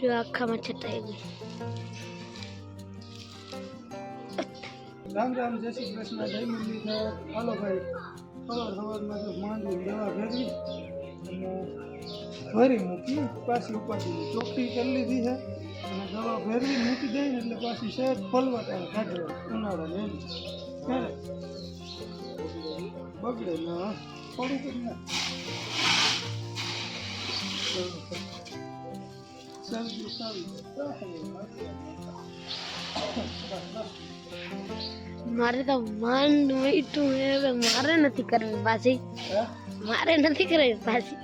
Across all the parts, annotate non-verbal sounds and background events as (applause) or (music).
જો આખામાં છટાઈ ગઈ. રામ રામ, જય શ્રી કૃષ્ણ, જય મુરલીધર. હાલો ભાઈ સવાર સવારમાં તો માંડવી દવા ભેરવી અને ભરી મૂકી, પાછી ઉપાડી ચોખ્ખી કરી લીધી છે અને દવા ભેરવી મૂકી દઈ ને એટલે પાછી સહેજ ફલવટ કાઢે ઉનાળા એમ. ક્યારે બગડે ના થોડું કરી ના? મારે તો માંડ મીઠું હવે મારે નથી કરવી પાછી. મારે નથી કરવી પાછી.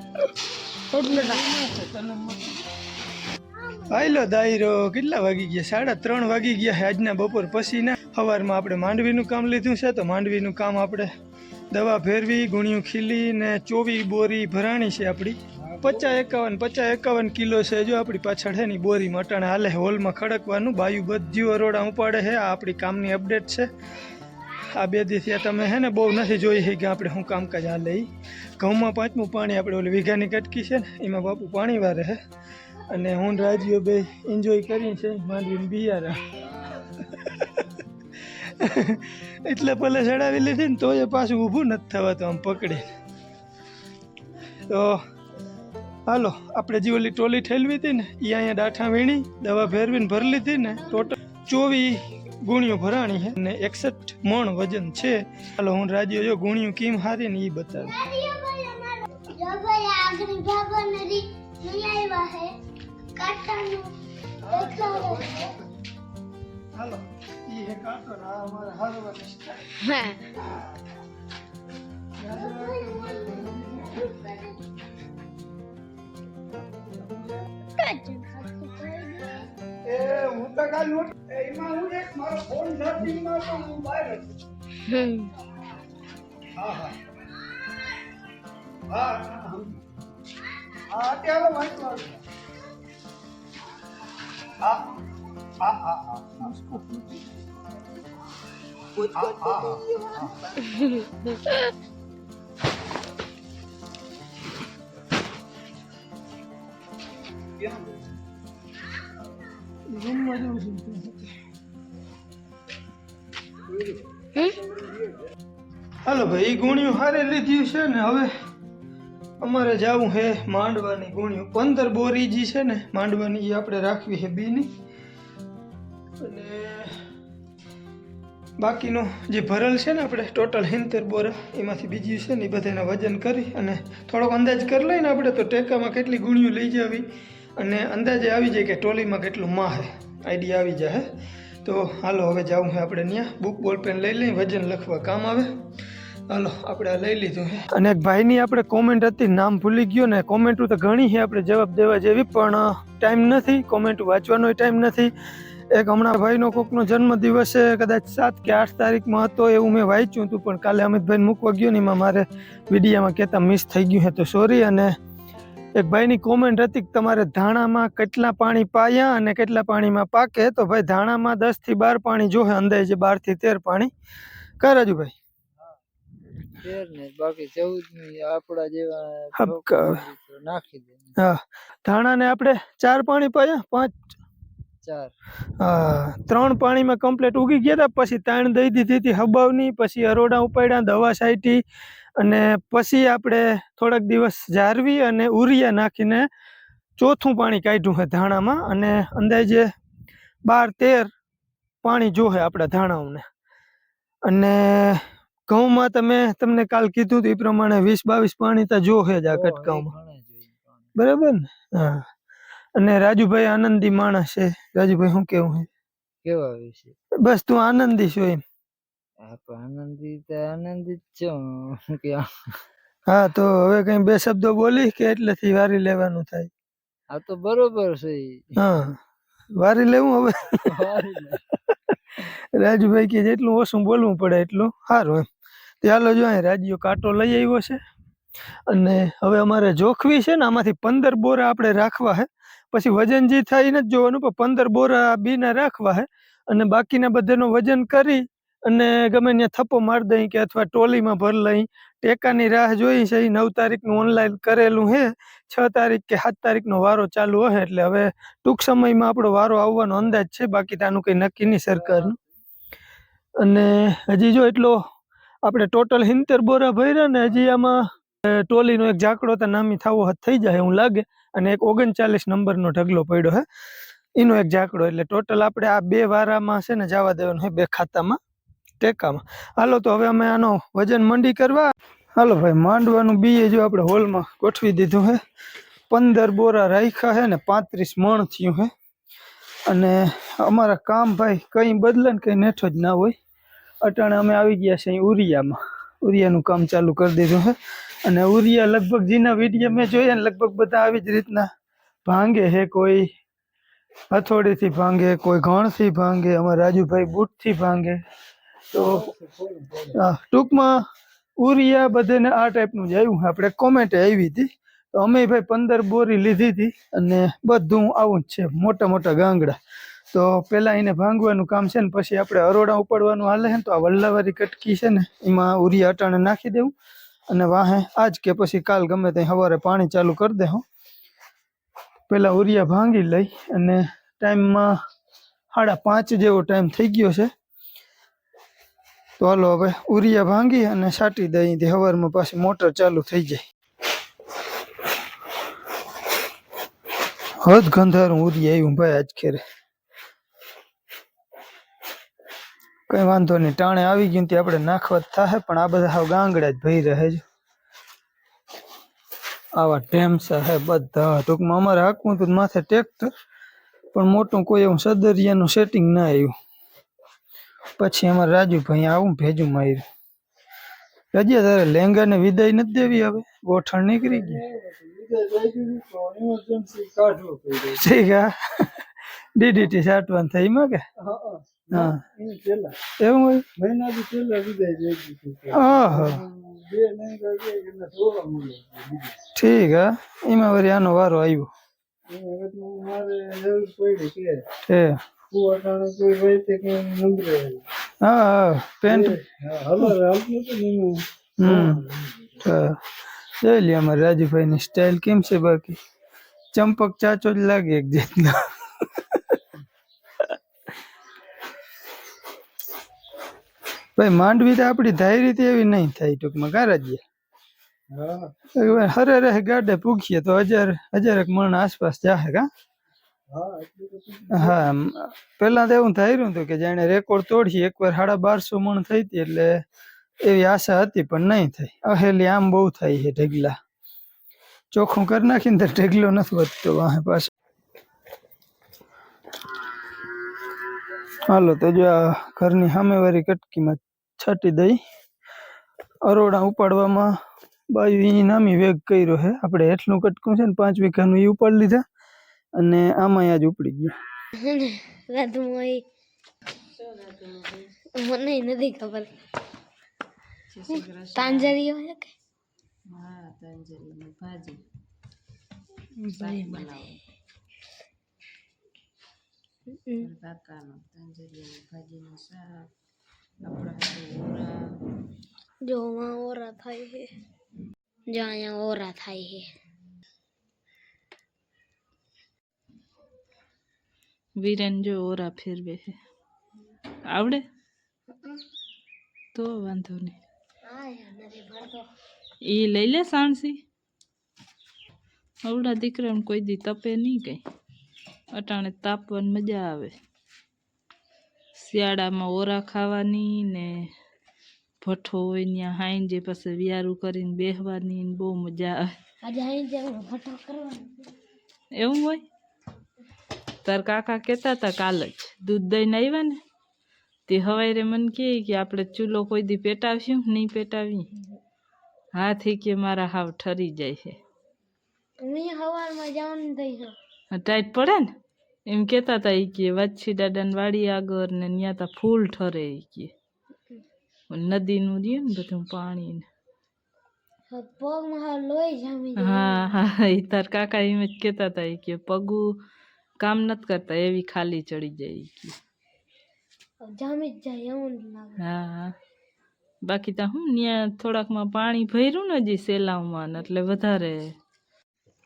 આયલો દાયરો કેટલા વાગી ગયા? સાડા ત્રણ વાગી ગયા છે આજના બપોર પછી ના સવારમાં આપણે માંડવીનું કામ લીધું છે તો માંડવીનું કામ આપણે દવા ફેરવી ગુણિયું ખીલી ને ચોવી બોરી ભરાણી છે આપણી. પચાસ એકાવન પચાસ એકાવન કિલો છે જો આપણી પાછળ છે ને બોરી મટાણે હાલે હોલમાં ખડકવાનું, બાયું બધ્યું અરોડા ઉપાડે છે, આ આપણી કામની અપડેટ છે. આ બે દિવસ તમે હે ને બહુ નથી જોઈ છે કે આપણે શું કામકાજ હાલે એ ઘઉંમાં પાંચમું પાણી આપણે ઓલી વીઘાની કટકી છે ને, એમાં બાપુ પાણી વારે છે. અને હું રાજીઓ બે એન્જોય કરી છે માંડવીને બિયારા એટલે ભલે ચડાવી લીધી ને તોય પાછું ઊભું નથી થવાતું, આમ પકડી. તો હાલો આપણે જે ઓલી ટોલી ઠેલવી હતી ને એ અહીંયા ડાઠા વીણી દવા ફેરવીને ભરી લીધી ને ટોટલ ચોવીસ ગુણીઓ ભરાણી છે અને એકસઠ મણ વજન છે. હાલો હું રાજીઓ જો ગુણિયું કેમ હારી ને એ બતાવું. હાલો ઈ હે કાંટો ને અમારા હારવાની સ્ટાઈલ હા. એ હું તો કાલ નોટ એમાં હું એક મારો ફોન ચાર્જિંગમાં તો હું બહાર હતો હા હા. હા હા અત્યારે વાંચવા હા હા હા. હા હા હા હા. (laughs) રૂમમાં હાલો ભાઈ ગુણિયું હારે લીધ્યું છે ને હવે અમારે જવું હે માંડવાની ગુણિયું. પંદર બોરી જે છે ને, માંડવાની એ આપણે રાખવી છે બીની. અને બાકીનો જે ભરેલ છે ને આપણે ટોટલ હિંતેર બોરા, એમાંથી બીજી છે ને એ બધાના વજન કરી અને થોડોક અંદાજ કરી લઈને આપણે તો ટેકામાં કેટલી ગુણિયું લઈ જાવી. અને અંદાજે આવી જાય કે ટોલીમાં કેટલું માં હે. આઈડિયા આવી જાય તો હાલો, હવે જવું છે આપણે ત્યાં બુક બોલ પેન લઈ લઈ, વજન લખવા કામ આવે. હાલો, આપણે આ લઈ લીધું છે અને ભાઈની આપણે કોમેન્ટ હતી, નામ ભૂલી ગયો ને કોમેન્ટો તો ઘણી છે આપણે જવાબ દેવા જેવી, પણ ટાઈમ નથી. કોમેન્ટ વાંચવાનો ટાઈમ નથી. એક હમણાં ભાઈનો કોકનો જન્મદિવસ છે, કદાચ સાત કે આઠ તારીખમાં હતો, એવું મેં વાંચ્યું હતું, પણ કાલે અમિતભાઈને મૂકવા ગયો ને, એમાં મારે વિડીયામાં કહેતા મિસ થઈ ગયું હે, તો સોરી અને એક ભાઈની કોમેન્ટ હતી કે તમારે ધાણામાં કેટલા પાણી પાયા અને કેટલા પાણીમાં પાકે? તો ભાઈ ધાણામાં દસથી બાર પાણી જોહે અંદાજે બારથી તેર પાણી. કઈ રાજુભાઈ? હા ધાણાને આપણે ચાર પાણી પાયા? પાંચ? ચાર. હા ત્રણ પાણીમાં કમ્પ્લીટ ઉગી ગયા હતા પછી તાણ દઈ દીધી હતી હબાવની પછી અરોડા ઉપાડ્યા દવા છાંટી અને પછી આપણે થોડાક દિવસ જાળવી અને ઉરિયા નાખીને ચોથું પાણી કાઢ્યું છે ધાણામાં અને અંદાજે બાર તેર પાણી જોહે આપણા ધાણાઓને. અને ઘઉંમાં તમે તમને કાલ કીધું હતું એ પ્રમાણે વીસ બાવીસ પાણી તો જોહે જ આ કટકાઓમાં. બરાબર ને? હા. અને રાજુભાઈ આનંદી માણસ છે. રાજુભાઈ શું કેવું છે? કેવા વિશે? બસ તું આનંદી છો એમ. આપ આનંદી તો આનંદિત છો હું હા તો હવે કઈ બે શબ્દો બોલી કે એટલેથી વારી લેવાનું થાય? આ તો બરોબર છે. હા વારી લેવું હવે? રાજુભાઈ કે જેટલું ઓછું બોલવું પડે એટલું સારું એમ. તે હાલો જો અહીં રાજ્યો કાંટો લઈ આવ્યો છે. અને હવે અમારે જોખવી છે ને આમાંથી પંદર બોરા આપણે રાખવા છે પછી વજન જે થાય એ નથી જોવાનું પણ પંદર બોરા બીના રાખવા છે અને બાકીના બધાનું વજન કરી અને ગમે ત્યાં થપ્પો મારી દઈ કે અથવા ટોલીમાં ભર લઈ, ટેકાની રાહ જોઈ છે એ નવ તારીખનું ઓનલાઈન કરેલું છે, છ તારીખ કે સાત તારીખનો વારો ચાલુ હશે, એટલે હવે ટૂંક સમયમાં આપણો વારો આવવાનો અંદાજ છે, બાકી તાનું કંઈ નક્કી નહીં સરકારનું. અને હજી જો એટલો આપણે ટોટલ હિંતેર બોરા ભર્યા ને હજી આમાં ટોલીનો એક ઝાકડો તો નામી થાવો થઈ જાય એવું લાગે, અને એક ઓગણચાલીસ નંબરનો ઢગલો પડ્યો હે, એનો એક ઝાકડો, એટલે ટોટલ આપણે આ બે વારામાં છે ને જવા દેવાનું છે બે ખાતામાં. ટેકામાં. હાલો, તો હવે અમે આનો વજન મંડી કરવા. હાલો ભાઈ, માંડવાનું બીએ જો આપણે હોલમાં ગોઠવી દીધું છે પંદર બોરા રાખ્યા છે ને પાંત્રીસ મણ થયું હે. અને અમારા કામ ભાઈ કંઈ બદલે ને કંઈ નેઠો જ ના હોય. અટાણે અમે આવી ગયા છે અહીં ઉરિયામાં. ઉરિયાનું કામ ચાલુ કરી દીધું હે. અને ઉરિયા લગભગ જેના વીડિયો મેં જોયા ને લગભગ બધા આવી જ રીતના ભાંગે છે કોઈ. હથોડીથી ભાંગે, કોઈ ઘણથી ભાંગે, અમારા રાજુભાઈ બૂટથી ભાંગે. તો ટૂંકમાં ઉરિયા બધાને આ ટાઈપનું જ આવ્યું. આપણે કોમેન્ટ આવી હતી. તો અમે ભાઈ પંદર બોરી લીધી હતી અને બધું આવું જ છે મોટા મોટા ગાંગડા. તો પહેલાં એને ભાંગવાનું કામ છે ને પછી આપણે અરોડા ઉપાડવાનું હાલે છે ને તો આ વલ્લાવારી કટકી છે ને એમાં ઉરિયા અટાણે નાખી દેવું. અને વાહે આજ કે પછી કાલ ગમે ત્યાં સવારે પાણી ચાલુ કરી દે હું. પહેલાં ઉરિયા ભાંગી લઈ અને ટાઈમમાં સાડા પાંચ જેવો ટાઈમ થઈ ગયો છે. તો હાલો હવે ઉરિયા ભાંગી અને છાંટી દઈ અહીંથી સવારમાં પાછી મોટર ચાલુ થઈ જાય. હદ ગંધારું ઉરિયા આવ્યું ભાઈ આજ ખેરે કઈ વાંધો નહીં, ટાણે આવી ગયું તે આપણે નાખવા થાહે, પણ આ બધા હાવ ગાંગડા જ ભઈ રહે છે. આવા ઢેમસા હે બધા. ટૂંકમાં અમારે હાકવું હતું માથે ટ્રેક્ટર પણ મોટું કોઈ એવું સદરિયાનું સેટિંગ ના આવ્યું. પછી અમારે રાજુભાઈ આવું ભેજું માર્યું. રજિયા તારે લેંગાને વિદાય નથી દેવી હવે. ગોઠણ નીકળી ગઈ. ડીડીટી સાટવાન થઈ માં કે? એવું હોય? ઓહો. ઠીક હા. એમાં વળી આનો વારો આવ્યો. મારે જરૂર પડી કે છે કુવાટાણે કોઈ હોય તે કે નંબરે હા હા પેન્ટ હલર હાલતું હતું ને એનું હમ હા. જોઈ લે અમારે રાજુભાઈની સ્ટાઇલ કેમ છે બાકી ચંપક ચાચો જ લાગે એક જાતનો ભાઈ માંડવી તો આપણી ધારી રીતે એવી નહીં થાય ટૂંકમાં કારાજીએ હા હરે રહે ગાડે પૂગીએ તો હજાર હજાર એક મણ આસપાસ જાહે કા હા પેલા તો એવું થઈ રહ્યું હતું કે જાણે રેકોર્ડ તોડી એકવાર સાડા બારસો મણ થઈ હતી એટલે એવી આશા હતી, પણ નહીં થઈ. અહેલી આમ બહુ થાય છે ઢગલા. ચોખ્ખું કરી નાખીને તો ઢગલો નથી વધતો વાહે પાછો. હાલો, તો જો આ ઘરની સામેવાળી કટકીમાં છાંટી દઈ. અરોડા ઉપાડવામાં બાજુ ઈ નામી વેગ કર્યો છે. આપણે એટલું કટકું છે ને પાંચ વીઘાનું એ ઉપાડી લીધા. અને આમાં જ ઉપડી ગયા. રાધુમોઈ મને નથી ખબર. તાંજરીઓ છે કે? હમ. જો માં ઓરા થાય છે. જો અહીંયા ઓરા થાય છે. વિરેન જો ઓરા ફેરવે છે આવડે તો વાંધો નહીં એ લઈ લે સાણસી આવડા દીકરાને કોઈ દી તપે નહીં કઈ અટાણે તાપવાની મજા આવે શિયાળામાં ઓરા ખાવાની ને ભઠ્ઠો હોય ત્યાં હાઈન જે પાસે વિયારું કરીને બેહવાની ને બહુ મજા આવે એવું હોય તાર કાકા કહેતા હતા કાલ જ દૂધ દઈને આવ્યા ને તે હવારે મને કહે કે આપણે ચૂલો કોઈ દી પેટાવશું નહીં પેટાવી હાથી કે મારા હાવ ઠરી જાય છે. ટાઈટ પડે ને? એમ કહેતા હતા એ કે વચ્છી દાદાની વાડી આગળ ને ત્યાં તા ફૂલ ઠરે એ કે. નદીનું રહ્યું ને બધું પાણી ને હા હા એ તાર કાકા એમ જ કહેતા હતા કે પગું કામ નથી કરતા એવી ખાલી ચડી જાય ઈ કે જામી જ જાય એવું જ લાગે હા હા બાકી તો હું ત્યાં થોડાકમાં પાણી ભર્યું ને હજી સેલાવમાં ને એટલે વધારે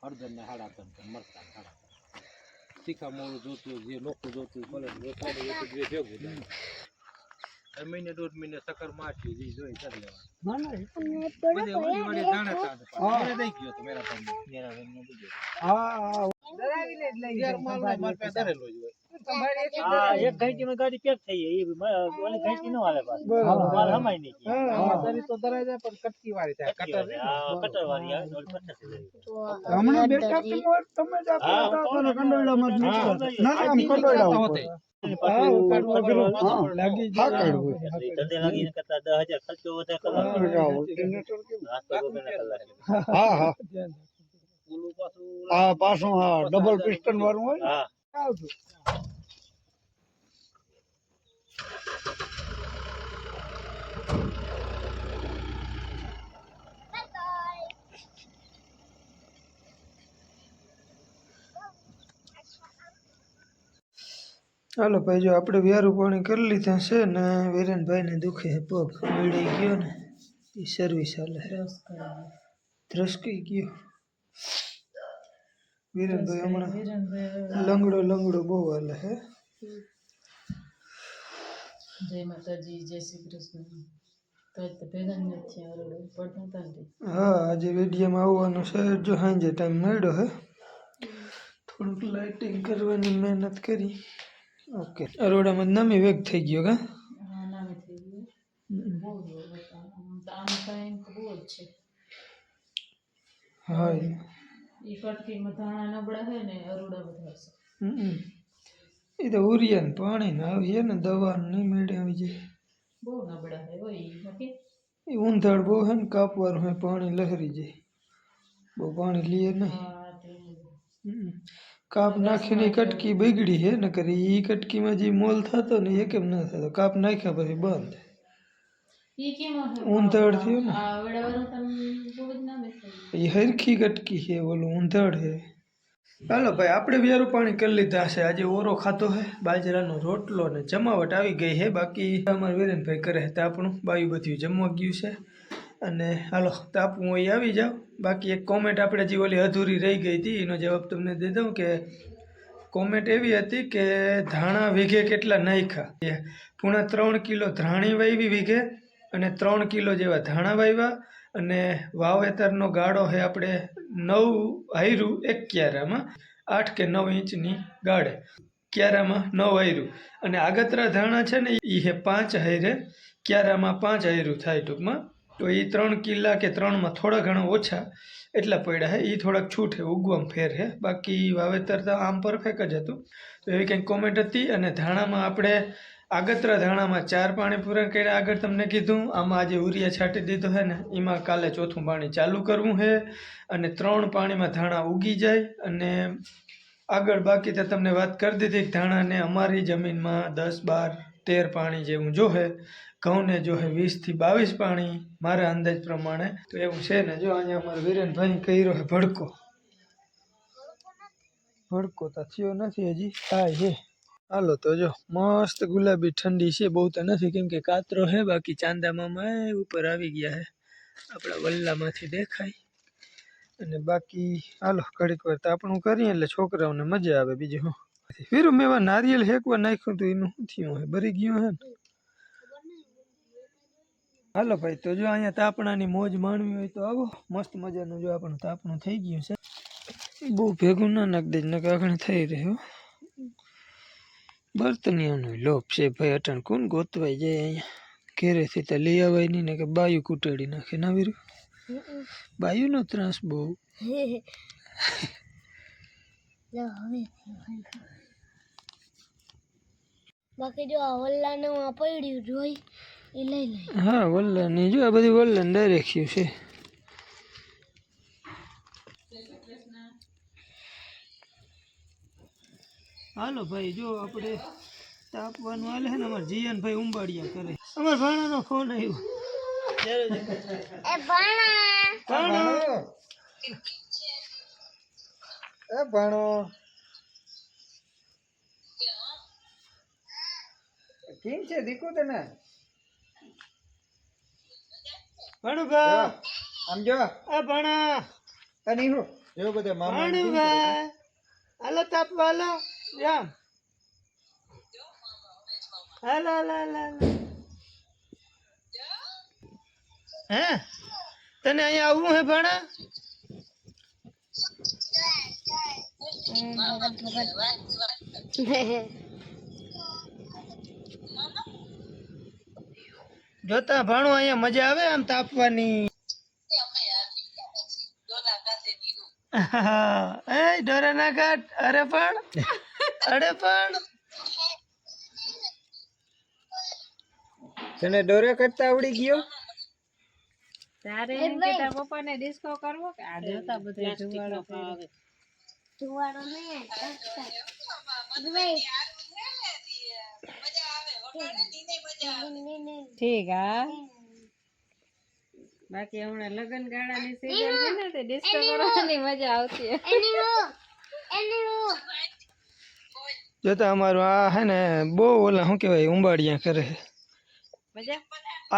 હળદર ને હાડા ત્રણ ત્રણ મરચાં ને હાડા ત્રણ. તીખા મોળું જોતું હોય, જે નોખું જોતું હોય, ભલે જે ખાડું જોતું હોય, જે ભેગું થાય. એ મહિને દોઢ મહિને સકર માટી જે જોઈ કરી લેવાનું. બધે વળી વળી દાણા ચાંદ પાડે. મેરે દઈ ગયો વધારે ને દરી તો જાય? પણ કટકી વાળી થાય. કટર. હમણાં તમે જ. ના ના આમ કંડોળા ઉપર. હા, હા, જાય. હા હા પાછું હા હા ડબલ પિસ્ટન વાળું હોય ને? આવતું. હાલો ભાઈ જો આપણે વ્યારું પાણી કરી લીધા છે ને વિરેનભાઈને દુખે પગ મળાઈ ગયો ને એ સર્વિસ હાલે. ધ્રસકી ગયો. વિરેનભાઈ હમણાં લંગડો લંગડો બહુ હાલે હે. જય માતાજી જય શ્રી કૃષ્ણ. હા આજે વિડીયોમાં આવવાનું છે જો સાંજે ટાઈમ મળ્યો હે. થોડુંક લાઇટિંગ કરવાની મહેનત કરી. ઓકે અરોડામાં નમી વેગ થઈ ગયો કા? હા એ કટકીમાં ધાણા નબળા છે ને અરુડા બધા છે એ તો ઉરિયાને પાણી ને આવીએ ને દવા નહીં મેળે આવી જાય. બહુ નબળા છે એ ઊંધાડ બહુ છે ને કાપવાનું હોય પાણી લહેરી જાય. બહુ પાણી લીએ નહીં. હમ. કાપ નાખીને કટકી બગડી હે ને કરી એ કટકીમાં જે મોલ થતો ને એ કેમ ન થતો. કાપ નાખ્યા પછી બંધ. ઊંધાડ થયું ને એ હરખી ગટકી છે ઓલું ઊંધાડ છે હાલો ભાઈ આપણે વ્યારું પાણી કરી લીધા છે આજે ઓરો ખાતો હે બાજરાનો રોટલો ને જમાવટ આવી ગઈ છે બાકી અમારા વીરેનભાઈ કરે છે તાપણું બાયું બધું જમવા ગયું છે. અને હાલો તાપું અહીં આવી જાવ બાકી એક કોમેન્ટ આપણે જે ઓલી અધૂરી રહી ગઈ હતી એનો જવાબ તમને દઈ દઉં કે કોમેન્ટ એવી હતી કે ધાણા વીઘે કેટલા નાખ્યા? પૂણા ત્રણ કિલો ધાણી વાવી વીઘે અને ત્રણ કિલો જેવા ધાણા વાવ્યા અને વાવેતરનો ગાળો છે આપણે નવ હાયરું એક ક્યારામાં, આઠ કે નવ ઇંચની ગાળે ક્યારામાં નવ હાયરું અને આગતરા ધાણા છે ને એ હે પાંચ હાયરે ક્યારામાં પાંચ હાયરું થાય ટૂંકમાં. તો એ ત્રણ કિલ્લા કે ત્રણમાં થોડા ઘણા ઓછા એટલા પડ્યા છે એ થોડાક છૂટ છે ઉગવામ ફેર છે બાકી વાવેતર તો આમ પરફેક્ટ જ હતું. તો એવી કંઈક કોમેન્ટ હતી? અને ધાણામાં આપણે આગતરા ધાણામાં ચાર પાણી પૂરા કર્યા આગળ તમને કીધું. આમાં આજે ઉરિયા છાંટી દીધો છે ને, એમાં કાલે ચોથું પાણી ચાલુ કરવું છે અને ત્રણ પાણીમાં ધાણા ઉગી જાય અને આગળ બાકી તો તમને વાત કરી દીધી ધાણાને અમારી જમીનમાં દસ, બાર, તેર પાણી જેવું જોહે ઘઉંને જોહે વીસથી બાવીસ પાણી મારા અંદાજ પ્રમાણે. તો એવું છે ને, જો અહીંયા અમારા વિરેનભાઈ કર્યો છે, ભડકો. ભડકો તો થયો નથી હજી, થાય છે. હાલો, તો જો, મસ્ત ગુલાબી ઠંડી છે, બહુ તો નથી, કેમ કે કાતરો છે બાકી ચાંદામામાં એ ઉપર આવી ગયા છે આપણા વલ્લામાંથી દેખાય. અને બાકી, હાલો, ઘડીક વાર તાપણું કરીએ, એટલે છોકરાઓને મજા આવે, બીજું હું વીરું, મેં એવા નારિયેલ હેકવા નાખ્યું હતું એનું શું થયું હે? ભરી ગયું હે ને? હાલો ભાઈ, તો જો, અહીંયા તાપણાની મોજ માણવી હોય તો આવો. મસ્ત મજાનું જો આપણું તાપણું થઈ ગયું છે. બહુ ભેગું ના નાખ દેજ ને કાગણે થઈ રહ્યો બર્તનિયાનો લોભ છે. ભાઈ અટાણ કોણ ગોતવાઈ જાય અહીંયા ઘેરેથી તો લઈ આવાય નહીં ને કે બાયું કૂટાડી નાખે. ના વીરું? બાયુનો ત્રાસ બહુ. બાકી જો આ વલ્લાને પડ્યું જોઈ એ લઈ લઈ. હા વલ્લાની. જો આ બધી વલ્લાને ડાયરેક્ટ છે. હાલો ભાઈ જો આપણે તાપવાનું હાલે છે ને અમારે જીયન ભાઈ ઉંબાડિયા કરે. અમારા ભાણાનો ફોન આવ્યો. એ ભાણા. ભાણો. એ ભાણો. કેમ છે દીકુ તને? ભણુભા. આમ જો. આ ભણા. અને હું એવો બધો મામા ભણુભા. હાલો તાપવા હાલો. જામ હાલો હાલો હાલો હાલો. હે તને અહીંયા આવવું હે ભણા? જોતા ભાણું અહીંયા મજા આવે આમ તાપવાની. એ ડોરાના ઘાટ. અરે પણ. અરે પણ. તને દોરે કરતા આવડી ગયો? તારે એમ કે તાર પપ્પાને ડિસ્કો કરવો કે? આ જોતા બધે જુવાળો કરે. ધુવાડો નહીં ઠીક હા? બાકી હમણાં લગ્ન ગાળાની સીઝન છે ને તે ડિસ્કો કરવાની મજા આવતી જોતા અમારું આ હે ને બહુ ઓલા શું કહેવાય ઉંબાડિયા કરે છે. મજા?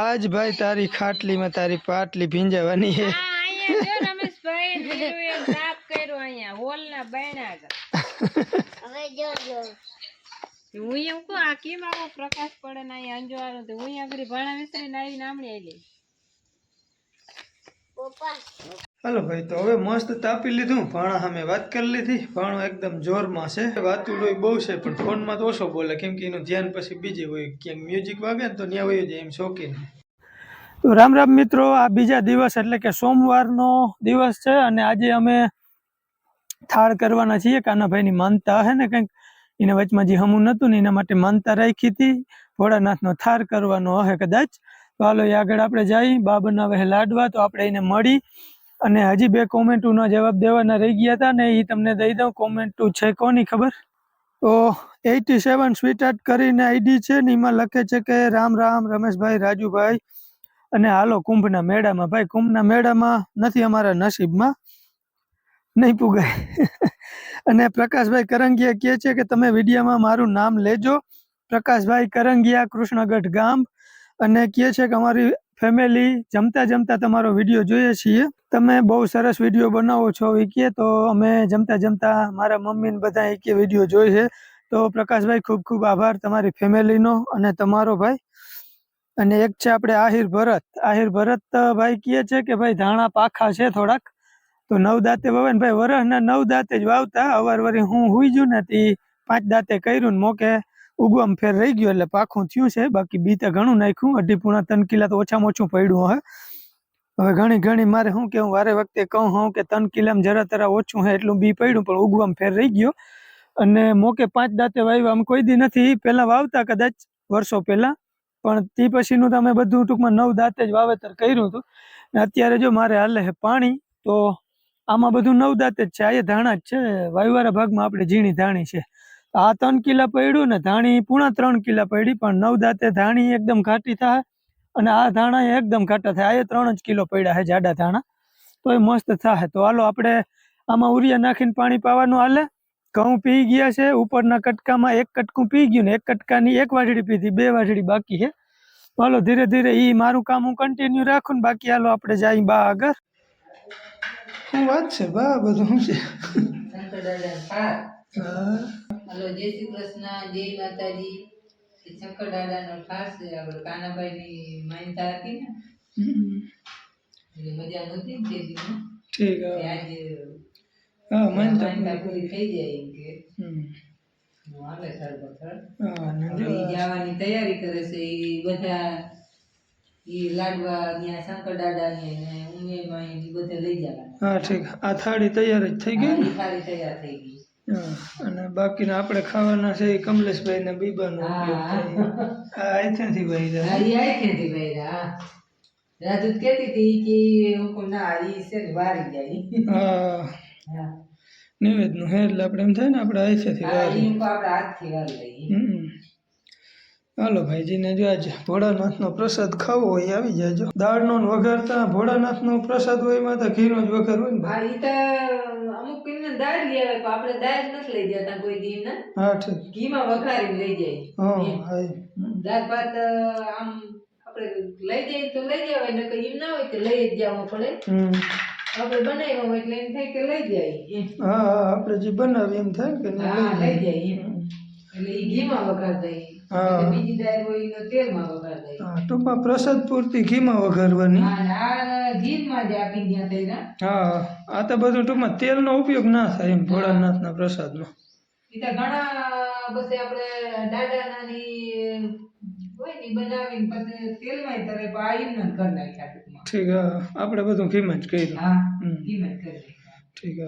આજ ભાઈ તારી ખાટલીમાં તારી પાટલી ભીંજાવાની છે. આ અહીંયા જો રમેશભાઈ નીરુએ સાફ કર્યો અહીંયા હોલ ના બાયણા આગળ. હવે જોજો હું એમ કહું આ કેમ આવો પ્રકાશ પડે ને અહીંયા અંજવાળું તો હું અહીંયા આગળ ભાણા વિસરીને આવીને આમળી આવેલી પપ્પા. હાલો ભાઈ, તો હવે મસ્ત તાપી લીધું. ભાણા સામે વાત કરી લીધી. ભાણો એકદમ જોરમાં છે. વાતુડો બહુ છે, પણ ફોનમાં તો ઓછો બોલે, કેમ કે એનું ધ્યાન પછી બીજે હોય. ક્યાંક મ્યુઝિક વાગે ને તો ત્યાં હોય જાય એમ શોખીન તો રામ રામ મિત્રો, આ બીજા દિવસ એટલે કે સોમવારનો દિવસ છે અને આજે અમે થાળ કરવાના છીએ. કાનાભાઈની માનતા હે ને કંઈક? એના વચમાં જે હમું નહોતું ને એના માટે માનતા રાખી હતી. ભોળાનાથનો થાર કરવાનો હશે કદાચ. તો હાલો, એ આગળ આપણે જઈ. બા બનાવે લાડવા, તો આપણે એને મળી અને હજી બે કોમેન્ટોનો જવાબ દેવાના રહી ગયા હતા ને એ તમને દઈ દઉં. કોમેન્ટો છે કોની ખબર? તો એઇટી સેવન સ્વીટ આર્ટ કરીને આઈડી છે ને એમાં લખે છે કે રામ રામ રમેશભાઈ રાજુભાઈ. અને હાલો કુંભના મેળામાં ભાઈ, કુંભના મેળામાં નથી અમારા નસીબમાં. નહીં પુગાય. અને પ્રકાશભાઈ કરંગિયા કહે છે કે તમે વિડીયોમાં મારું નામ લેજો. પ્રકાશભાઈ કરંગિયા કૃષ્ણગઢ ગામ. અને કહે છે કે અમારી ફેમિલી જમતા જમતા તમારો વીડિયો જોઈએ છીએ. તમે બહુ સરસ વીડિયો બનાવો છો એ કહે તો અમે જમતા જમતા મારા મમ્મી ને બધા એ કે વીડિયો જોઈ છે. તો પ્રકાશભાઈ, ખૂબ ખૂબ આભાર તમારી ફેમિલીનો અને તમારો ભાઈ. અને એક છે આપણે આહિર ભરત. આહિર ભરત ભાઈ કહે છે કે ભાઈ, ધાણા પાખા છે થોડાક. તો નવ દાંતે વવે ને ભાઈ વરસના નવ દાંતે જ વાવતા. અવારવરી હું હુઈ ગયું ને તે પાંચ દાંતે કર્યું ને મોકે. ઉગવામાં ફેર રહી ગયો એટલે પાખું થયું છે. બાકી બી તો ઘણું નાખ્યું. અઢી પૂણા ત્રણ કિલા તો ઓછામાં ઓછું પડ્યું હે. હવે ઘણી ઘણી મારે શું કેવું વારે વખતે કહું હું કે ત્રણ કિલામાં જરા તરા ઓછું હે એટલું બી પડ્યું, પણ ઉગવામ ફેર રહી ગયો. અને મોકે પાંચ દાંતે વાવ્યા, આમ કોઈ દી નથી. પહેલાં વાવતા કદાચ વર્ષો પહેલા, પણ તે પછીનું તમે બધું ટૂંકમાં નવ દાંતે જ વાવેતર કર્યું હતું. ને અત્યારે જો મારે હાલે છે પાણી, તો આમાં બધું નવ દાંતે જ છે. આ ધાણા જ છે. વાયુવાળા ભાગમાં આપણે ઝીણી ધાણી છે. આ ત્રણ કિલા પડ્યું ને ધાણી પૂણા ત્રણ કિલા પડી પણ નવ દાંતે ધાણી એકદમ ઘાટી થાય અને આ ધાણા એ એકદમ ઘાટા થાય. આ ત્રણ જ કિલો પડ્યા છે જાડા ધાણા. તો એ મસ્ત થાય. તો હાલો આપણે આમાં ઉરિયા નાખીને પાણી પાવાનું હાલે. ઘઉં પી ગયા છે. ઉપરના કટકામાં એક કટકું પી ગયું ને એક કટકાની એક વાઢડી પીધી બે વાઢડી બાકી છે. તો હાલો ધીરે ધીરે એ મારું કામ હું કન્ટિન્યુ રાખું ને બાકી હાલો આપણે જઈ બા આગળ. શું વાત છે? બા બધું શું છે? હલો જય શ્રી કૃષ્ણ જય માતાજી. શંકર દાદાનો ઠાસ છે આપણે કાનાભાઈની માનતા હતી ને એટલે મજા નહોતી ને તે દીનું ઠીક કે હા આજે હા માનતા માનતા પૂરી થઈ. જાય એમ કે. હમ. હું હાલે સરબતર હા ને હવે ઈ જવાની તૈયારી કરે છે એ બધા ઈ લાડવા ત્યાં શંકર દાદા ને ઉમેમાં ઈ બધા લઈ જવાના. હા ઠીક. આ થાળી તૈયાર જ થઈ ગઈ હા, ને ઈ થાળી તૈયાર થઈ ગઈ. હા અને બાકીના આપણે ખાવાના છે એ કમલેશભાઈ ને બીબાનો આ અહીંથી ભાઈ રહ્યા ઈ ભાઈ રાજુ કહેતી હતી કે હું ના હારી છે ને વારી જાય. હા. નિવેદનું હે એટલે આપણે એમ થાય ને આપણે અહીંથી વારી આપણે હાથથી વારી લઈએ. હમ. હાલો ભાઈજીને જો આજે ભોળાનાથનો પ્રસાદ ખાવો હોય આવી જાજો. દાળનો ને વઘારતા ભોળાનાથનો પ્રસાદ હોય એમાં તો ઘીનો જ વઘાર હોય ને ભાઈ. તો અમુક કોઈને દાળ લઈ આવે પણ આપણે દાળ નથી લઈ જતા કોઈ દી ને હા ઠીક. ઘીમાં વઘારી લઈ જાય. હા દાળ ભાત આમ આપણે લઈ જઈએ તો લઈ જવાય નકર એમ ના હોય તો લઈ જ જવા પડે. હમ. આપણે બનાવ્યો હોય એટલે એમ થાય કે લઈ જાય હા આપણે જે બનાવીએ એમ થાય ને કે લઈ જાય. એમ. એટલે ઘીમાં વઘાર દઈએ હા. પણ પ્રસાદ પૂરતી ઘીમાં વઘારવાની. હા આ તો બધું ટૂંકમાં તેલનો ઉપયોગ ના થાય એમ ભોળાનાથના પ્રસાદમાં. તો ઘણા પછી આપણે દાદાના ની ને ઈ બનાવીને પછી તેલમાં તરે પણ આ એમને જ કરી નાખ્યા ટૂંકમાં. ઠીક આપણે બધું જ કરી ઠીક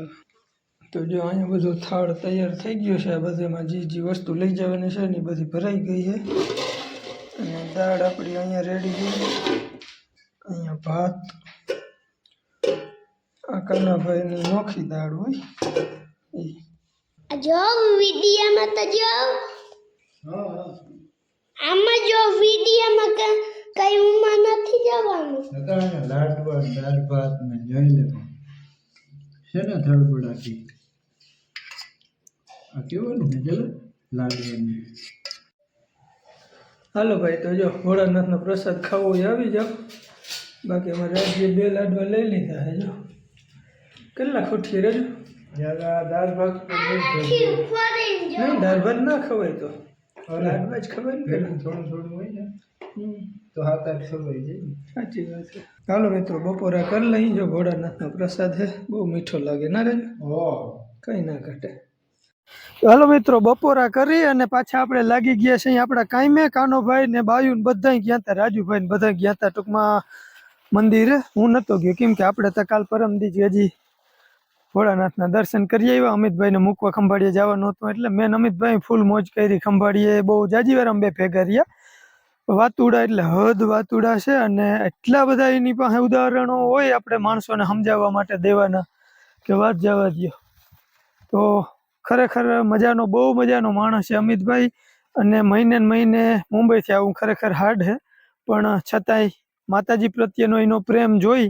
તો જો અહીંયા બધું થાળ તૈયાર થઈ ગયો છે આ બધામાં જે જે વસ્તુ લઈ જવાની છે ને એ બધી ભરાઈ ગઈ છે. અને દાળ આપણી અહીંયા રેડી ગઈ અહીંયા ભાત આ કન્નાભાઈની નોખી દાળ હોય. એ જો વિડીયામાં તો જો. આમાં જો વિડીયામાં કઈ ઉમાં નથી જવાનું. લાડવા દાળ ભાત ને જોઈ લેવા છે ને થડબડાથી આ કેવાનું ચલો લાડવાની હાલો ભાઈ તો જો ભોળાનાથનો પ્રસાદ ખાવો એ આવી જાઓ. બાકી અમારે રાજ્ય બે લાડવા લઈ લીધા છે જો. કેટલા ખૂટી રહેજો જ્યારે દાળ ભાત દાળ ભાત ના ખવાય તો. લાડવા જ ખવાય ને થોડું થોડું હોય ને. તો હાથ આઠ ખવાય જાય સાચી વાત છે. ચાલો મિત્રો બપોરા કરી લઈ જો ભોળાનાથનો પ્રસાદ છે બહુ મીઠો લાગે. ના રે કંઈ ના ઘટે. હાલો મિત્રો, બપોરા કરી અને પાછા આપણે લાગી ગયા છે આપણા કાંઈ કાનોભાઈ ને બાયુ ને બધા ગયા હતા, રાજુભાઈ ને બધા ગયા હતા ટૂંકમાં મંદિરે. હું નહોતો ગયો, કેમ કે આપણે તો કાલ પરમ દી હજી ભોળાનાથના દર્શન કરી આવ્યા. અમિતભાઈને મૂકવા ખંભાળીએ જવાનું હતું, એટલે મેં અમિતભાઈ ફૂલ મોજ કરી ખંભાળીએ. બહુ જાજી વાર અમે ભેગા રહ્યા. વાતુડા એટલે હદ વાતુડા છે અને એટલા બધા એની પાસે ઉદાહરણો હોય આપણે માણસોને સમજાવવા માટે દેવાના કે વાત જવા દો તો ખરેખર મજાનો, બહુ મજાનો માણસ છે અમિતભાઈ. અને મહિને મહિને મુંબઈથી આવું ખરેખર હાર્ડ છે. પણ છતાંય માતાજી પ્રત્યેનો એનો પ્રેમ જોઈ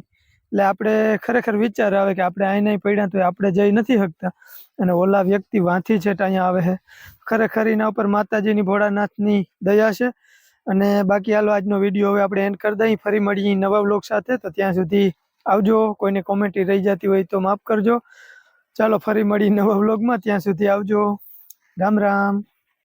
એટલે આપણે ખરેખર વિચાર આવે કે આપણે અહીં નહીં પડ્યા તો આપણે જઈ નથી શકતા. અને ઓલા વ્યક્તિ વાંથી છે અહીંયા આવે છે. ખરેખર એના ઉપર માતાજીની ભોળાનાથની દયા છે. અને બાકી હાલો, આજનો વીડિયો હવે આપણે એન્ડ કરી દઈએ. ફરી મળીએ નવા બ્લોગ સાથે. તો ત્યાં સુધી આવજો. કોઈને કોમેન્ટ રહી જતી હોય તો માફ કરજો. ચાલો ફરી મળી નવા બ્લોગમાં ત્યાં સુધી આવજો. રામ રામ.